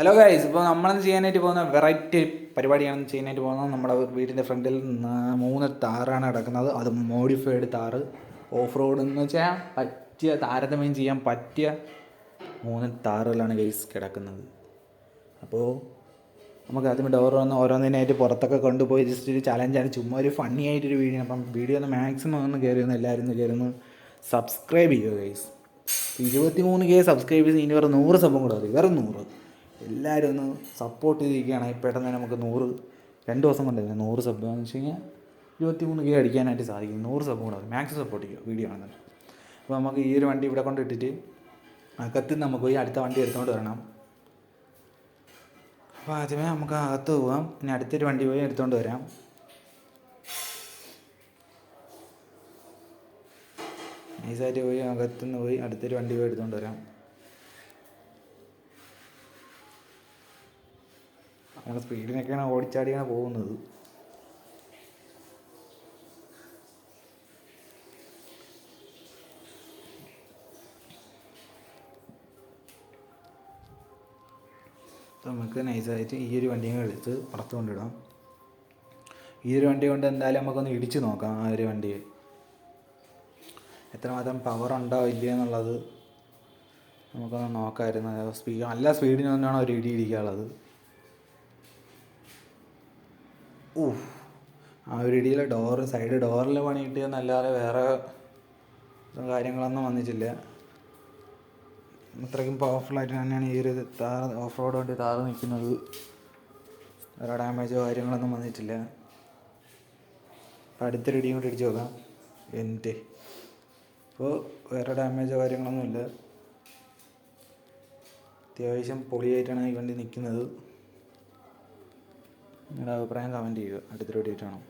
Hello guys ഇപ്പോൾ നമ്മളെന്ന് ചെയ്യാനായിട്ട് പോകുന്ന വെറൈറ്റി പരിപാടിയാണ് ചെയ്യാനായിട്ട് പോകുന്നത്. നമ്മുടെ വീടിന്റെ ഫ്രണ്ടിൽ മൂന്ന് താറാണ് കിടക്കുന്നത്. അത് മോഡിഫൈഡ് താറ് ഓഫ് റോഡ് എന്ന് വെച്ചാൽ പറ്റിയ താരതമ്യം ചെയ്യാൻ പറ്റിയ മൂന്ന് താറുകളാണ് ഗൈസ് കിടക്കുന്നത്. അപ്പോൾ നമുക്ക് ആദ്യം ഡോർ വന്ന് ഓരോന്നിനായിട്ട് പുറത്തൊക്കെ കൊണ്ടുപോയി ജസ്റ്റ് ഒരു ചലഞ്ചാണ് ചുമ്മാ ഒരു ഫണ്ണി ആയിട്ടൊരു വീഡിയോ അപ്പം വീഡിയോ ഒന്ന് മാക്സിമം ഒന്ന് കയറി ഒന്ന് എല്ലാവരും ഒന്ന് കയറി ഒന്ന് സബ്സ്ക്രൈബ് ചെയ്യുക ഗൈസ് ഇരുപത്തി മൂന്ന് കെ സബ്സ്ക്രൈബേഴ്സ് ഇനി വേറെ നൂറ് സംഭവം കൂടെ വേറെ നൂറ്. എല്ലാവരും ഒന്ന് സപ്പോർട്ട് ചെയ്തിരിക്കുകയാണെങ്കിൽ പെട്ടെന്ന് തന്നെ നമുക്ക് നൂറ് രണ്ട് ദിവസം കൊണ്ട് തന്നെ നൂറ് സബ് എന്ന് വെച്ച് കഴിഞ്ഞാൽ ഇരുപത്തി മൂന്ന് കെ അടിക്കാനായിട്ട് സാധിക്കും. നൂറ് സബ് കൂടെ മാക്സിമം സപ്പോർട്ട് ചെയ്യുക വീഡിയോ ആണെന്ന് അപ്പോൾ നമുക്ക് ഈ ഒരു വണ്ടി ഇവിടെ കൊണ്ട് ഇട്ടിട്ട് അകത്ത് നമുക്ക് പോയി അടുത്ത വണ്ടി എടുത്തുകൊണ്ട് വരണം. അപ്പോൾ ആദ്യമേ നമുക്ക് അകത്ത് പോവാം. പിന്നെ അടുത്തൊരു വണ്ടി പോയി എടുത്തുകൊണ്ട് വരാം. നൈസായിട്ട് പോയി അകത്തുനിന്ന് പോയി അടുത്തൊരു വണ്ടി പോയി എടുത്തുകൊണ്ട് വരാം. നമ്മൾ സ്പീഡിനൊക്കെയാണ് ഓടിച്ചാടിയാണ് പോകുന്നത്. നമുക്ക് നൈസായിട്ട് ഈ ഒരു വണ്ടിയും എടുത്ത് പുറത്ത് കൊണ്ടിടാം. ഈ ഒരു വണ്ടി കൊണ്ട് എന്തായാലും നമുക്കൊന്ന് ഇടിച്ച് നോക്കാം ആ ഒരു വണ്ടിയെ. എത്രമാത്രം പവർ ഉണ്ടോ ഇല്ലയോ എന്നുള്ളത് നമുക്കൊന്ന് നോക്കാമായിരുന്നു സ്പീഡ് നല്ല സ്പീഡിന് തന്നെയാണ് ഒരു ഇടി ഇടിക്കാനുള്ളത് ഊഹ് ആ ഒരു ഇടിയിലെ ഡോറ് സൈഡ് ഡോറിൽ പണി കിട്ടിയെന്നല്ലാതെ വേറെ കാര്യങ്ങളൊന്നും വന്നിട്ടില്ല. അത്രയ്ക്കും പവർഫുള്ളായിട്ട് തന്നെയാണ് ഈ ഒരു താറ് ഓഫ് റോഡ് വണ്ടി താറ് നിൽക്കുന്നത് വേറെ ഡാമേജോ കാര്യങ്ങളൊന്നും വന്നിട്ടില്ല. അപ്പോൾ അടുത്തൊരു ഇടിയും കൂടി ഇടിച്ച് നോക്കാം. എന്റെ ഇപ്പോൾ വേറെ ഡാമേജോ കാര്യങ്ങളൊന്നുമില്ല. അത്യാവശ്യം പൊളിയായിട്ടാണ് ഈ വണ്ടി നിൽക്കുന്നത് നിങ്ങളുടെ അഭിപ്രായം കമന്റ് ചെയ്യുക. അടുത്തൊരു വീഡിയോ കാണാം.